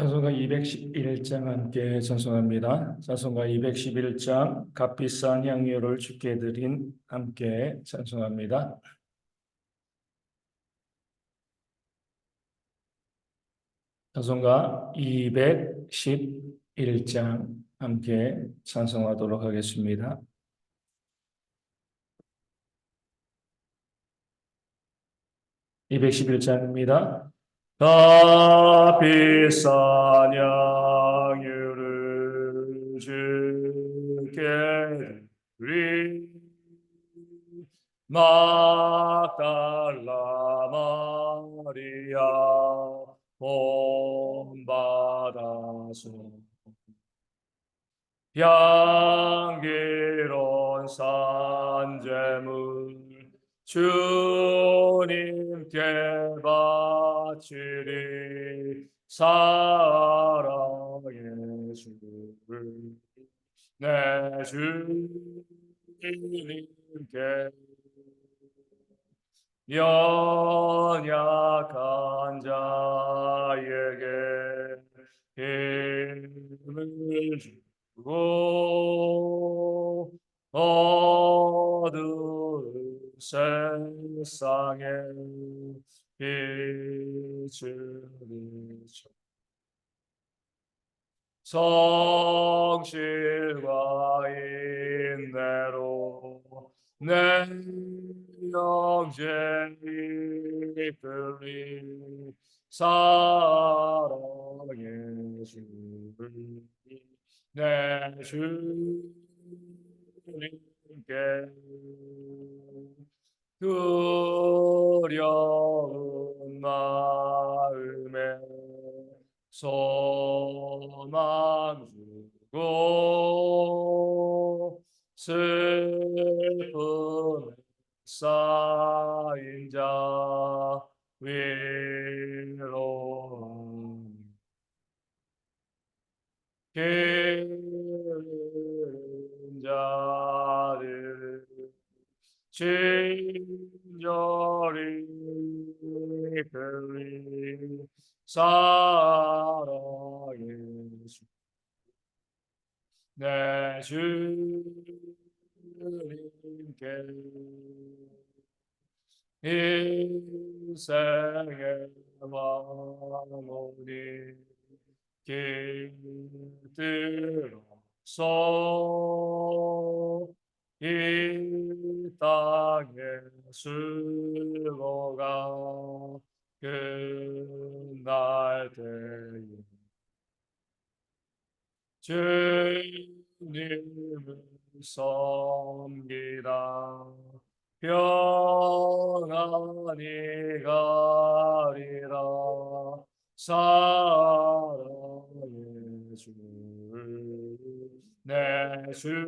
찬송가 211장 함께 찬송합니다. 찬송가 211장 값비싼 향유를 주께 드린 함께 찬송합니다. 찬송가 211장 함께 찬송하도록 하겠습니다. (211장입니다) 값비싼 양유를 주께 드리 막달라 마리아 본받아서 향기로운 산재물 주님께 바치리 사랑의 주를 내 주님께 연약한 자에게 힘을 주고 어두운 세상에 빛을 비춰 성실과 인내로 내 영생이 끌리 사랑의 주를 내 주님께 두려운 마음에 소망 주고 슬픔 쌓인 자 위로. 기른 자를 친절히 그리 사랑의 주, 내 주님께 인생의 마무리 길들어 서 이 땅에 슬로가 끝날 때에 주님을 섬기다. 평안히 가리라. 사랑의 주 내 주님께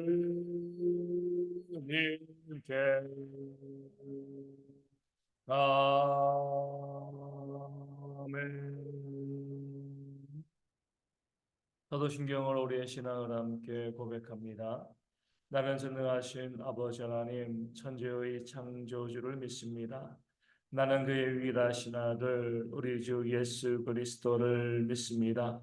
아멘 사도신경을 우리의 신앙을 함께 고백합니다. 나는 전능하신 아버지 하나님 천지의 창조주를 믿습니다. 나는 그의 위대하신 아들 우리 주 예수 그리스도를 믿습니다.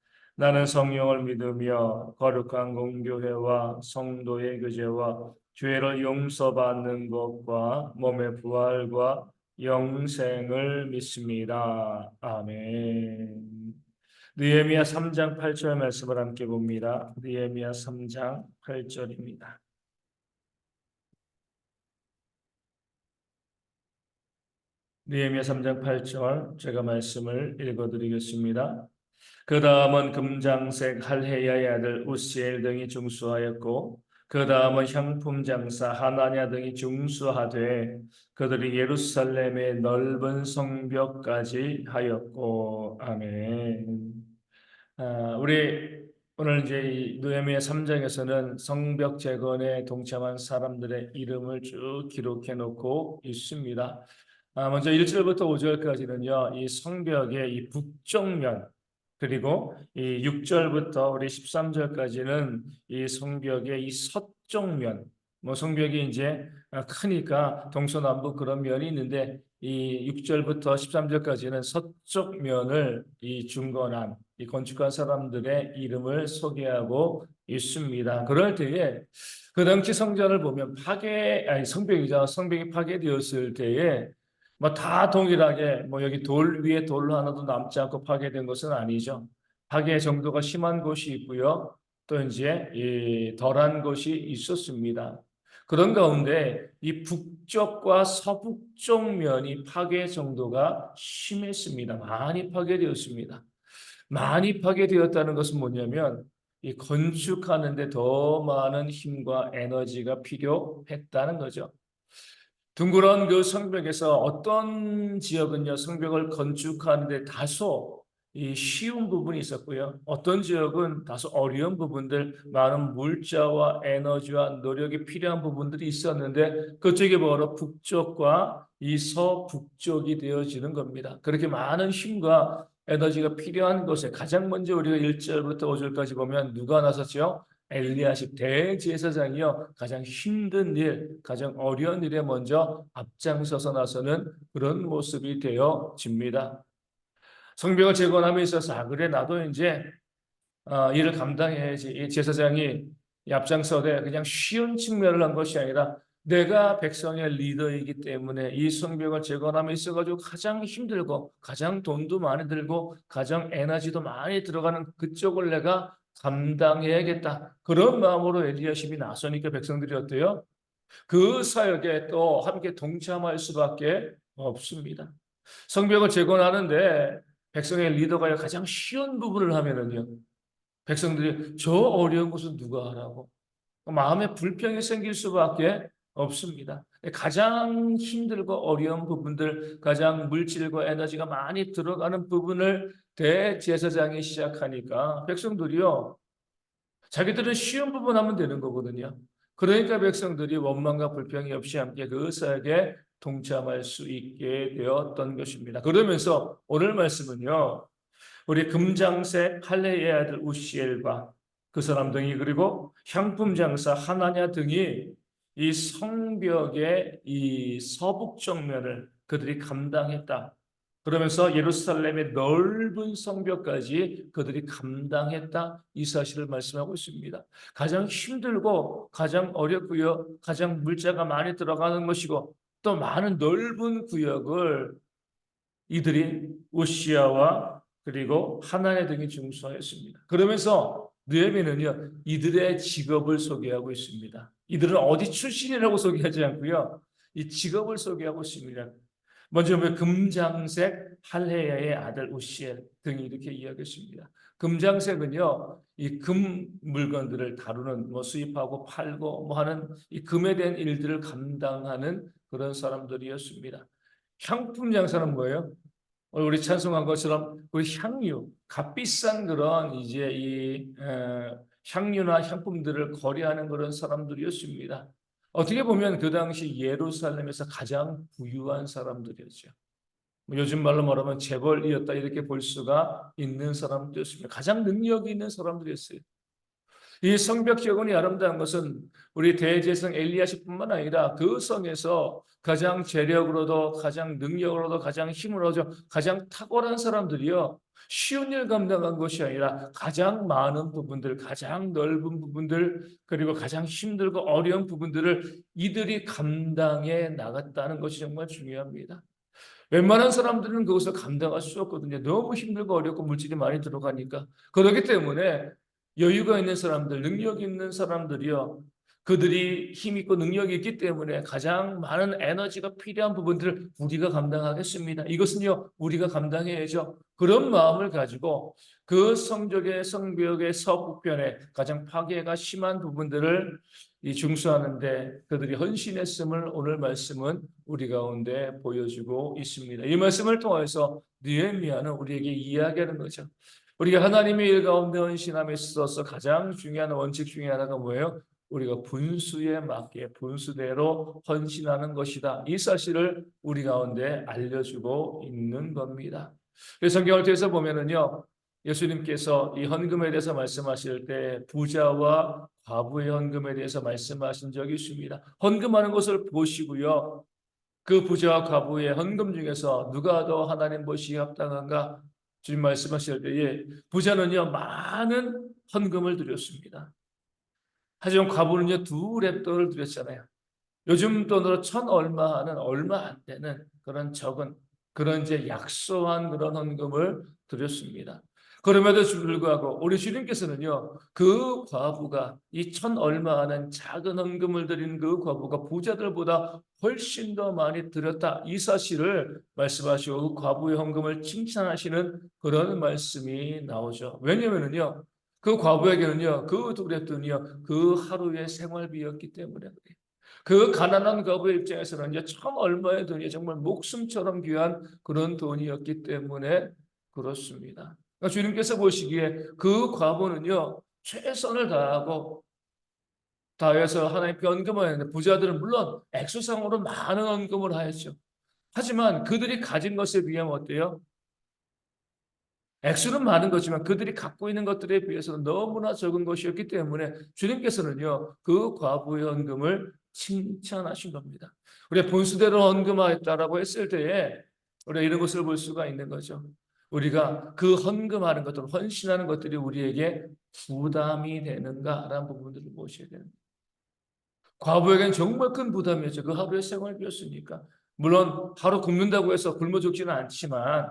나는 성령을 믿으며 거룩한 공교회와 성도의 교제와 죄를 용서받는 것과 몸의 부활과 영생을 믿습니다. 아멘. 느헤미야 3장 8절 말씀을 함께 봅니다. 느헤미야 3장 8절입니다. 느헤미야 3장 8절 제가 말씀을 읽어 드리겠습니다. 그 다음은 금장색 할헤야의 아들 우시엘 등이 중수하였고 그 다음은 향품 장사 하나냐 등이 중수하되 그들이 예루살렘의 넓은 성벽까지 하였고 아멘. 아, 우리 오늘 이제 이 느헤미야 3장에서는 성벽 재건에 동참한 사람들의 이름을 쭉 기록해 놓고 있습니다. 아, 먼저 1절부터 5절까지는요. 이 성벽의 이 북쪽면 그리고 이 6절부터 우리 13절까지는 이 성벽의 이 서쪽면 뭐 성벽이 이제 크니까 동서남북 그런 면이 있는데 이 6절부터 13절까지는 서쪽 면을 이 중건한 이 건축한 사람들의 이름을 소개하고 있습니다. 그럴 때에 그 당시 성전을 보면 파괴 아니 성벽이죠. 성벽이 파괴되었을 때에 뭐 다 동일하게 뭐 여기 돌 위에 돌 하나도 남지 않고 파괴된 것은 아니죠. 파괴 정도가 심한 곳이 있고요. 또 이제 이 덜한 곳이 있었습니다. 그런 가운데 이 북쪽과 서북쪽 면이 파괴 정도가 심했습니다. 많이 파괴되었습니다. 많이 파괴되었다는 것은 뭐냐면 이 건축하는 데 더 많은 힘과 에너지가 필요했다는 거죠. 둥그런 그 성벽에서 어떤 지역은요 성벽을 건축하는데 다소 이 쉬운 부분이 있었고요. 어떤 지역은 다소 어려운 부분들, 많은 물자와 에너지와 노력이 필요한 부분들이 있었는데 그쪽이 바로 북쪽과 이 서북쪽이 되어지는 겁니다. 그렇게 많은 힘과 에너지가 필요한 곳에 가장 먼저 우리가 1절부터 5절까지 보면 누가 나섰죠? 엘리야십 대제사장이요 가장 힘든 일, 가장 어려운 일에 먼저 앞장서서 나서는 그런 모습이 되어집니다. 성벽을 재건함에 있어서 아 그래 나도 이제 어, 일을 감당해야지 이 제사장이 이 앞장서되 그냥 쉬운 측면을 한 것이 아니라 내가 백성의 리더이기 때문에 이 성벽을 재건함에 있어가지고 가장 힘들고 가장 돈도 많이 들고 가장 에너지도 많이 들어가는 그쪽을 내가 감당해야겠다. 그런 마음으로 엘리야십이 나서니까 백성들이 어때요? 그 사역에 또 함께 동참할 수밖에 없습니다. 성벽을 재건하는데 백성의 리더가 가장 쉬운 부분을 하면은요. 백성들이 저 어려운 것은 누가 하라고 마음에 불평이 생길 수밖에 없습니다. 가장 힘들고 어려운 부분들, 가장 물질과 에너지가 많이 들어가는 부분을 대제사장이 시작하니까 백성들이요. 자기들은 쉬운 부분 하면 되는 거거든요. 그러니까 백성들이 원망과 불평이 없이 함께 그 사역에 동참할 수 있게 되었던 것입니다. 그러면서 오늘 말씀은요. 우리 금장색 할레의 아들 우시엘과 그 사람 등이 그리고 향품 장사 하나냐 등이 이 성벽의 이 서북 정면을 그들이 감당했다. 그러면서 예루살렘의 넓은 성벽까지 그들이 감당했다. 이 사실을 말씀하고 있습니다. 가장 힘들고 가장 어렵고요. 가장 물자가 많이 들어가는 것이고 또 많은 넓은 구역을 이들이 우시아와 그리고 하나네 등이 중수하였습니다. 그러면서 느헤미는요 이들의 직업을 소개하고 있습니다. 이들은 어디 출신이라고 소개하지 않고요 이 직업을 소개하고 있습니다. 먼저 금장색 할헤야의 아들 우시엘 등이 이렇게 이야기했습니다. 금장색은요 이 금 물건들을 다루는 뭐 수입하고 팔고 뭐 하는 이 금에 대한 일들을 감당하는 그런 사람들이었습니다. 향품 장사는 뭐예요? 우리 찬송한 것처럼 그 향유, 값비싼 그런 이제 이 에, 향유나 향품들을 거래하는 그런 사람들이었습니다. 어떻게 보면 그 당시 예루살렘에서 가장 부유한 사람들이었죠. 뭐 요즘 말로 말하면 재벌이었다 이렇게 볼 수가 있는 사람들이었습니다. 가장 능력이 있는 사람들이었어요. 이 성벽 기원이 아름다운 것은 우리 대제성 엘리야십뿐만 아니라 그 성에서 가장 재력으로도 가장 능력으로도 가장 힘으로도 가장 탁월한 사람들이요 쉬운 일 감당한 것이 아니라 가장 많은 부분들, 가장 넓은 부분들, 그리고 가장 힘들고 어려운 부분들을 이들이 감당해 나갔다는 것이 정말 중요합니다. 웬만한 사람들은 그것을 감당할 수 없거든요. 너무 힘들고 어렵고 물질이 많이 들어가니까. 그렇기 때문에 여유가 있는 사람들, 능력 있는 사람들이요. 그들이 힘 있고 능력이 있기 때문에 가장 많은 에너지가 필요한 부분들을 우리가 감당하겠습니다. 이것은요, 우리가 감당해야죠. 그런 마음을 가지고 그 성적의 성벽의 서북편에 가장 파괴가 심한 부분들을 이 중수하는데 그들이 헌신했음을 오늘 말씀은 우리 가운데 보여주고 있습니다. 이 말씀을 통해서 느헤미야는 우리에게 이야기하는 거죠. 우리가 하나님의 일 가운데 헌신함에 있어서 가장 중요한 원칙 중에 하나가 뭐예요? 우리가 분수에 맞게 분수대로 헌신하는 것이다. 이 사실을 우리 가운데 알려주고 있는 겁니다. 그래서 성경을 통해서 보면은요, 예수님께서 이 헌금에 대해서 말씀하실 때 부자와 과부의 헌금에 대해서 말씀하신 적이 있습니다. 헌금하는 것을 보시고요. 그 부자와 과부의 헌금 중에서 누가 더 하나님 보시기에 합당한가? 주님 말씀하실 때에 부자는요 많은 헌금을 드렸습니다. 하지만 과부는요 두 랩돈을 드렸잖아요. 요즘 돈으로 천 얼마 하는 얼마 안 되는 그런 적은 그런 이제 약소한 그런 헌금을 드렸습니다. 그럼에도 불구하고 우리 주님께서는요 그 과부가 이 천 얼마 하는 작은 헌금을 드린 그 과부가 부자들보다 훨씬 더 많이 드렸다 이 사실을 말씀하시고 그 과부의 헌금을 칭찬하시는 그런 말씀이 나오죠. 왜냐면은요 그 과부에게는요 그 두렸더니요 그 하루의 생활비였기 때문에 그래요. 그 가난한 과부의 입장에서는 천 얼마의 돈이 정말 목숨처럼 귀한 그런 돈이었기 때문에 그렇습니다. 그러니까 주님께서 보시기에 그 과부는요 최선을 다하고 다해서 하나님께 헌금하였는데 부자들은 물론 액수상으로 많은 헌금을 하였죠. 하지만 그들이 가진 것에 비하면 어때요? 액수는 많은 거지만 그들이 갖고 있는 것들에 비해서는 너무나 적은 것이었기 때문에 주님께서는요 그 과부의 헌금을 칭찬하신 겁니다. 우리가 본수대로 헌금하였다라고 했을 때에 우리가 이런 것을 볼 수가 있는 거죠. 우리가 그 헌금하는 것들, 헌신하는 것들이 우리에게 부담이 되는가라는 부분들을 보셔야 됩니다. 과부에게는 정말 큰 부담이었죠. 그 하루의 생활비였으니까. 물론 하루 굶는다고 해서 굶어 죽지는 않지만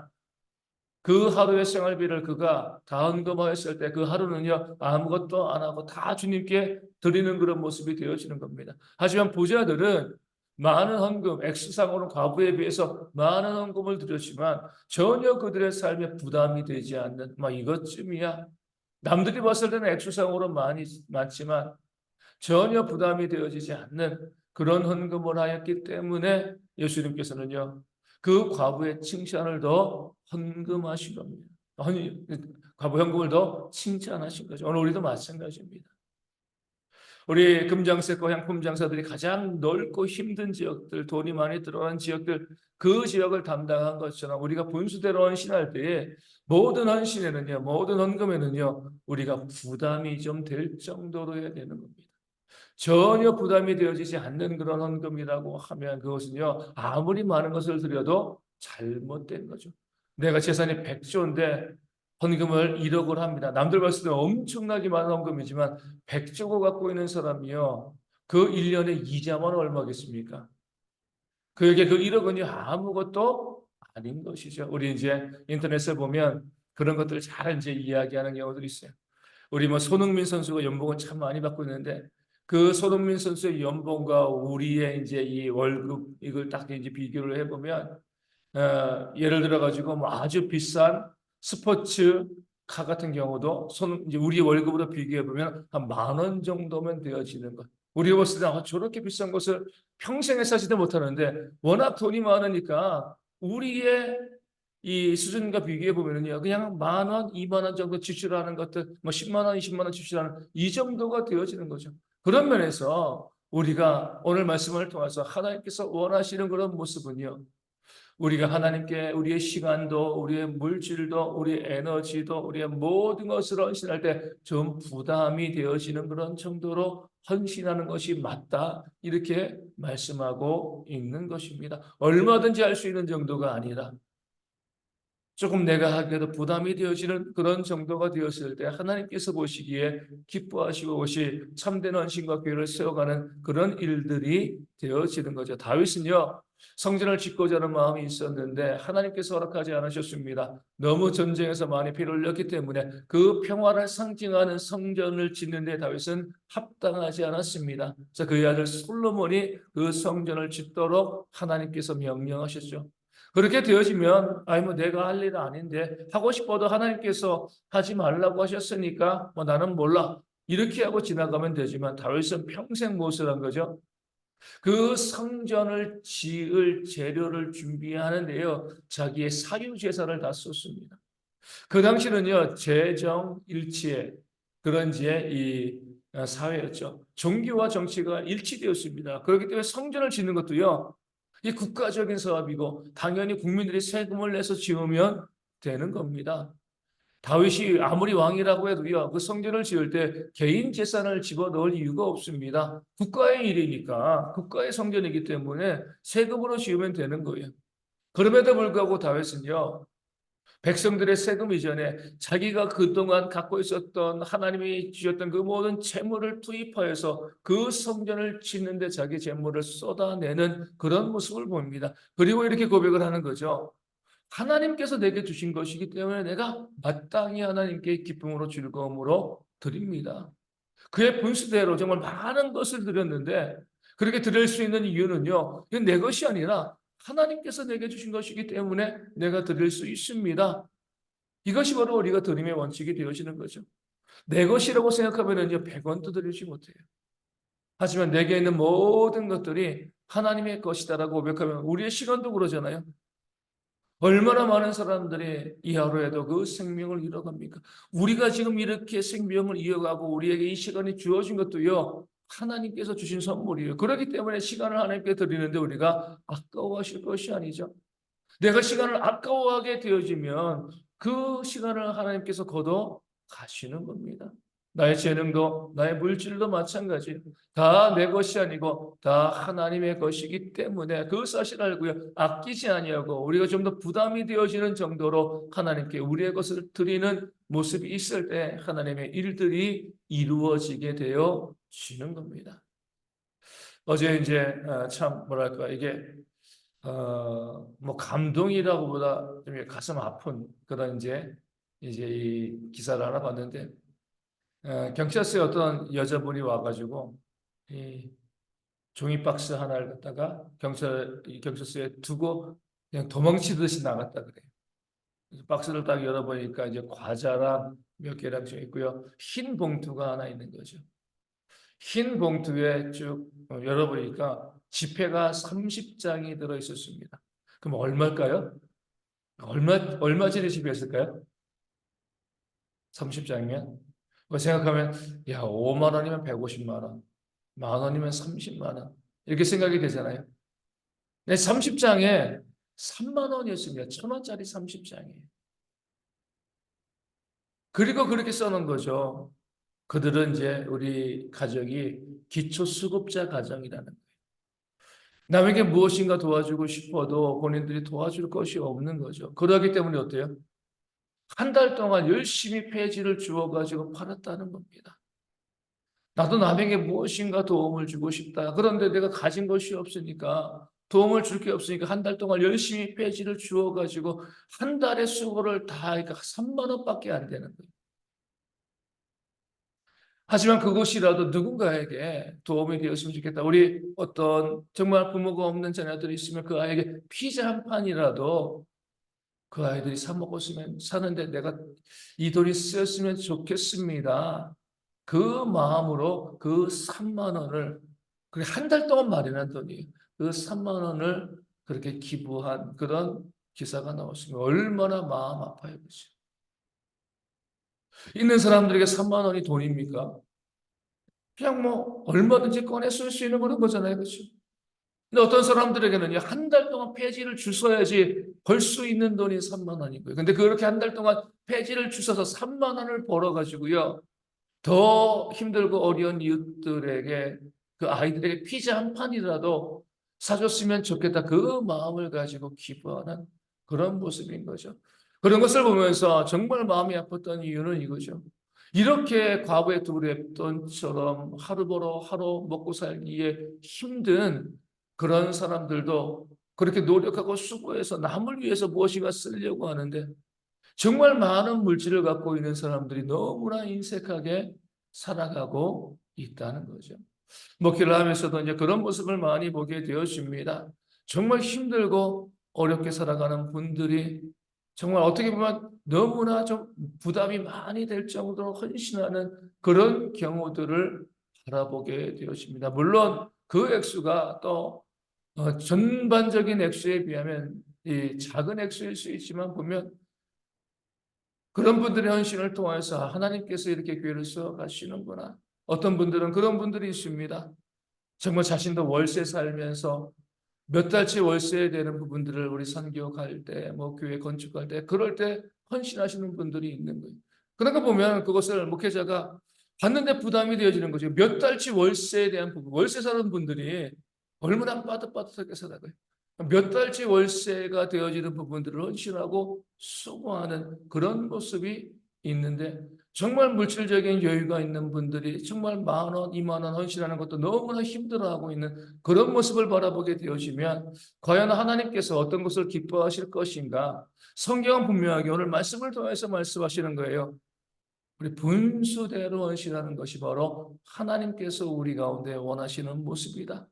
그 하루의 생활비를 그가 다 헌금하였을 때 그 하루는요 아무것도 안 하고 다 주님께 드리는 그런 모습이 되어지는 겁니다. 하지만 부자들은 많은 헌금, 액수상으로 과부에 비해서 많은 헌금을 드렸지만 전혀 그들의 삶에 부담이 되지 않는 막 이것쯤이야. 남들이 봤을 때는 액수상으로 많이 많지만 전혀 부담이 되어지지 않는 그런 헌금을 하였기 때문에 예수님께서는요 그 과부의 칭찬을 더 헌금하신 겁니다. 과부 현금을 더 칭찬하신 거죠. 오늘 우리도 마찬가지입니다. 우리 금장색과 향품 장사들이 가장 넓고 힘든 지역들, 돈이 많이 들어간 지역들, 그 지역을 담당한 것처럼 우리가 분수대로 헌신할 때에 모든 헌신에는요, 모든 헌금에는요, 우리가 부담이 좀 될 정도로 해야 되는 겁니다. 전혀 부담이 되어지지 않는 그런 헌금이라고 하면 그것은요, 아무리 많은 것을 드려도 잘못된 거죠. 내가 재산이 100조인데 헌금을 1억을 합니다. 남들 봤을 때 엄청나게 많은 헌금이지만 100조고 갖고 있는 사람이요. 그 1년에 이자만 얼마겠습니까? 그에게 그 1억은요 아무것도 아닌 것이죠. 우리 이제 인터넷에 보면 그런 것들을 잘 이제 이야기하는 경우들이 있어요. 우리 뭐 손흥민 선수가 연봉을 참 많이 받고 있는데 그 손흥민 선수의 연봉과 우리의 이제 이 월급 이걸 딱 이제 비교를 해보면 어, 예를 들어 가지고 뭐 아주 비싼 스포츠 카 같은 경우도 손 이제 우리 월급으로 비교해 보면 한 만 원 정도면 되어지는 것. 우리가 봤을 때 아, 저렇게 비싼 것을 평생에 사지도 못하는데 워낙 돈이 많으니까 우리의 이 수준과 비교해 보면은요 그냥 만 원, 이만 원 정도 지출하는 것들, 뭐 십만 원, 이십만 원 지출하는 이 정도가 되어지는 거죠. 그런 면에서 우리가 오늘 말씀을 통해서 하나님께서 원하시는 그런 모습은요. 우리가 하나님께 우리의 시간도 우리의 물질도 우리의 에너지도 우리의 모든 것을 헌신할 때 좀 부담이 되어지는 그런 정도로 헌신하는 것이 맞다 이렇게 말씀하고 있는 것입니다. 얼마든지 할 수 있는 정도가 아니라 조금 내가 하기에도 부담이 되어지는 그런 정도가 되었을 때 하나님께서 보시기에 기뻐하시고 것이 참된 헌신과 교회를 세워가는 그런 일들이 되어지는 거죠. 다윗은요 성전을 짓고자 하는 마음이 있었는데 하나님께서 허락하지 않으셨습니다. 너무 전쟁에서 많이 피를 흘렸기 때문에 그 평화를 상징하는 성전을 짓는데 다윗은 합당하지 않았습니다. 그래서 그의 아들 솔로몬이 그 성전을 짓도록 하나님께서 명령하셨죠. 그렇게 되어지면 아니 뭐 내가 할 일은 아닌데 하고 싶어도 하나님께서 하지 말라고 하셨으니까 뭐 나는 몰라 이렇게 하고 지나가면 되지만 다윗은 평생 무엇을 한 거죠? 그 성전을 지을 재료를 준비하는데요. 자기의 사유 재산을 다 썼습니다. 그 당시는요 재정 일치의 그런지의 이 어, 사회였죠. 종교와 정치가 일치되었습니다. 그렇기 때문에 성전을 짓는 것도요 이 국가적인 사업이고 당연히 국민들이 세금을 내서 지으면 되는 겁니다. 다윗이 아무리 왕이라고 해도요, 그 성전을 지을 때 개인 재산을 집어넣을 이유가 없습니다. 국가의 일이니까, 국가의 성전이기 때문에 세금으로 지으면 되는 거예요. 그럼에도 불구하고 다윗은요, 백성들의 세금 이전에 자기가 그동안 갖고 있었던 하나님이 주셨던 그 모든 재물을 투입하여서 그 성전을 짓는데 자기 재물을 쏟아내는 그런 모습을 봅니다. 그리고 이렇게 고백을 하는 거죠. 하나님께서 내게 주신 것이기 때문에 내가 마땅히 하나님께 기쁨으로 즐거움으로 드립니다. 그의 분수대로 정말 많은 것을 드렸는데 그렇게 드릴 수 있는 이유는요. 내 것이 아니라 하나님께서 내게 주신 것이기 때문에 내가 드릴 수 있습니다. 이것이 바로 우리가 드림의 원칙이 되어지는 거죠. 내 것이라고 생각하면은요, 100원도 드리지 못해요. 하지만 내게 있는 모든 것들이 하나님의 것이다라고 고백하면 우리의 시간도 그러잖아요. 얼마나 많은 사람들이 이 하루에도 그 생명을 잃어갑니까? 우리가 지금 이렇게 생명을 이어가고 우리에게 이 시간이 주어진 것도요, 하나님께서 주신 선물이에요. 그렇기 때문에 시간을 하나님께 드리는데 우리가 아까워하실 것이 아니죠. 내가 시간을 아까워하게 되어지면 그 시간을 하나님께서 걷어 가시는 겁니다. 나의 재능도 나의 물질도 마찬가지예요. 다 내 것이 아니고 다 하나님의 것이기 때문에 그 사실 알고요. 아끼지 아니하고 우리가 좀 더 부담이 되어지는 정도로 하나님께 우리의 것을 드리는 모습이 있을 때 하나님의 일들이 이루어지게 되어 지는 겁니다. 어제 이제 어, 참 뭐랄까 이게 어뭐 감동이라고보다 좀 가슴 아픈 그런 이제 이제 이 기사를 하나 봤는데 어, 경찰서에 어떤 여자분이 와가지고 이 종이 박스 하나를 갖다가 경찰 이 경찰서에 두고 그냥 도망치듯이 나갔다 그래요. 박스를 딱 열어보니까 이제 과자랑 몇 개랑 좀 있고요. 흰 봉투가 하나 있는 거죠. 흰 봉투에 쭉 어, 열어보니까 지폐가 30장이 들어 있었습니다. 그럼 얼마일까요? 얼마 얼마짜리 지폐였을까요? 30장이면 그 생각하면 야 5만 원이면 150만 원, 만 원이면 30만 원 이렇게 생각이 되잖아요. 네, 30장에 3만 원이었습니다. 천 원짜리 30장이에요. 그리고 그렇게 써놓은 거죠. 그들은 이제 우리 가정이 기초수급자 가정이라는 거예요. 남에게 무엇인가 도와주고 싶어도 본인들이 도와줄 것이 없는 거죠. 그러기 때문에 어때요? 한 달 동안 열심히 폐지를 주어가지고 팔았다는 겁니다. 나도 남에게 무엇인가 도움을 주고 싶다. 그런데 내가 가진 것이 없으니까 도움을 줄 게 없으니까 한 달 동안 열심히 폐지를 주어가지고 한 달의 수고를 다 하니까 3만 원밖에 안 되는 거예요. 하지만 그것이라도 누군가에게 도움이 되었으면 좋겠다. 우리 어떤 정말 부모가 없는 자녀들이 있으면 그 아이에게 피자 한 판이라도 그 아이들이 사 먹었으면 사는데 내가 이 돈이 쓰였으면 좋겠습니다. 그 마음으로 그 3만 원을 그게 한달 동안 마련한 돈이에요. 그 3만 원을 그렇게 기부한 그런 기사가 나왔으면 얼마나 마음 아파요, 그죠? 있는 사람들에게 3만 원이 돈입니까? 그냥 뭐 얼마든지 꺼내 쓸 수 있는 그런 거잖아요, 그렇죠? 근데 어떤 사람들에게는 한달 동안 폐지를 주어야지 벌 수 있는 돈이 3만 원이고요. 근데 그렇게 한 달 동안 폐지를 주셔서 3만 원을 벌어가지고요. 더 힘들고 어려운 이웃들에게 그 아이들에게 피자 한 판이라도 사줬으면 좋겠다. 그 마음을 가지고 기부하는 그런 모습인 거죠. 그런 것을 보면서 정말 마음이 아팠던 이유는 이거죠. 이렇게 과거에 두렵던처럼 하루 벌어 하루 먹고 살기에 힘든 그런 사람들도 그렇게 노력하고 수고해서 남을 위해서 무엇인가 쓰려고 하는데 정말 많은 물질을 갖고 있는 사람들이 너무나 인색하게 살아가고 있다는 거죠. 목회를 하면서도 이제 그런 모습을 많이 보게 되어집니다. 정말 힘들고 어렵게 살아가는 분들이 정말 어떻게 보면 너무나 좀 부담이 많이 될 정도로 헌신하는 그런 경우들을 바라보게 되어집니다. 물론 그 액수가 또 어, 전반적인 액수에 비하면 이 작은 액수일 수 있지만 보면 그런 분들의 헌신을 통해서 하나님께서 이렇게 교회를 세워가시는구나. 어떤 분들은 그런 분들이 있습니다. 정말 자신도 월세 살면서 몇 달치 월세 되는 부분들을 우리 선교 갈 때, 뭐 교회 건축할 때, 그럴 때 헌신하시는 분들이 있는 거예요. 그러니까 보면 그것을 목회자가 받는데 부담이 되어지는 거죠. 몇 달치 월세에 대한 부분, 월세 사는 분들이 얼마나 빠듯빠듯하게 살아가요. 몇 달치 월세가 되어지는 부분들을 헌신하고 수고하는 그런 모습이 있는데 정말 물질적인 여유가 있는 분들이 정말 만 원, 이만 원 헌신하는 것도 너무나 힘들어하고 있는 그런 모습을 바라보게 되어지면 과연 하나님께서 어떤 것을 기뻐하실 것인가? 성경은 분명하게 오늘 말씀을 통해서 말씀하시는 거예요. 우리 분수대로 헌신하는 것이 바로 하나님께서 우리 가운데 원하시는 모습이다.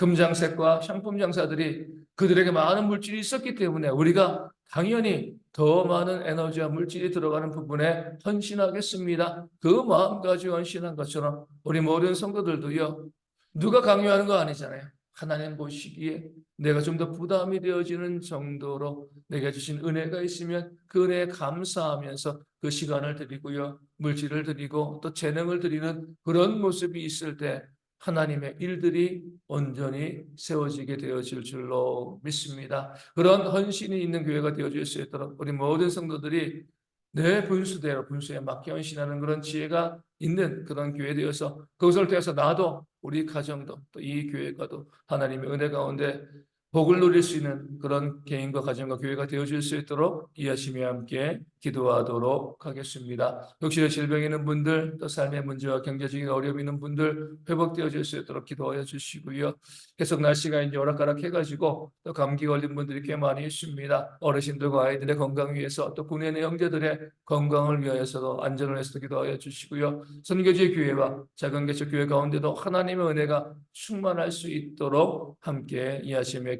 금장색과 상품 장사들이 그들에게 많은 물질이 있었기 때문에 우리가 당연히 더 많은 에너지와 물질이 들어가는 부분에 헌신하겠습니다. 그 마음 가지고 헌신한 것처럼 우리 모든 성도들도요. 누가 강요하는 거 아니잖아요. 하나님 보시기에 내가 좀 더 부담이 되어지는 정도로 내가 주신 은혜가 있으면 그 은혜에 감사하면서 그 시간을 드리고요. 물질을 드리고 또 재능을 드리는 그런 모습이 있을 때 하나님의 일들이 온전히 세워지게 되어질 줄로 믿습니다. 그런 헌신이 있는 교회가 되어질 수 있도록 우리 모든 성도들이 내 분수대로 분수에 맞게 헌신하는 그런 지혜가 있는 그런 교회 되어서 그것을 통해서 나도 우리 가정도 또 이 교회가도 하나님의 은혜 가운데 복을 누릴 수 있는 그런 개인과 가정과 교회가 되어질 수 있도록 이하심이 함께 기도하도록 하겠습니다. 혹시 질병 있는 분들, 또 삶의 문제와 경제적인 어려움 있는 분들 회복되어질 수 있도록 기도하여 주시고요. 계속 날씨가 이제 오락가락 해가지고 또 감기 걸린 분들이 꽤 많이 있습니다. 어르신들과 아이들의 건강 위해서 또 군의 형제들의 건강을 위하여서도 안전을 위해서도 기도하여 주시고요. 선교지 교회와 작은 개척 교회 가운데도 하나님의 은혜가 충만할 수 있도록 함께 이하심에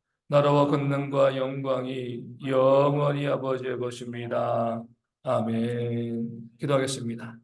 나라와 권능과 영광이 영원히 아버지의 것입니다. 아멘. 기도하겠습니다.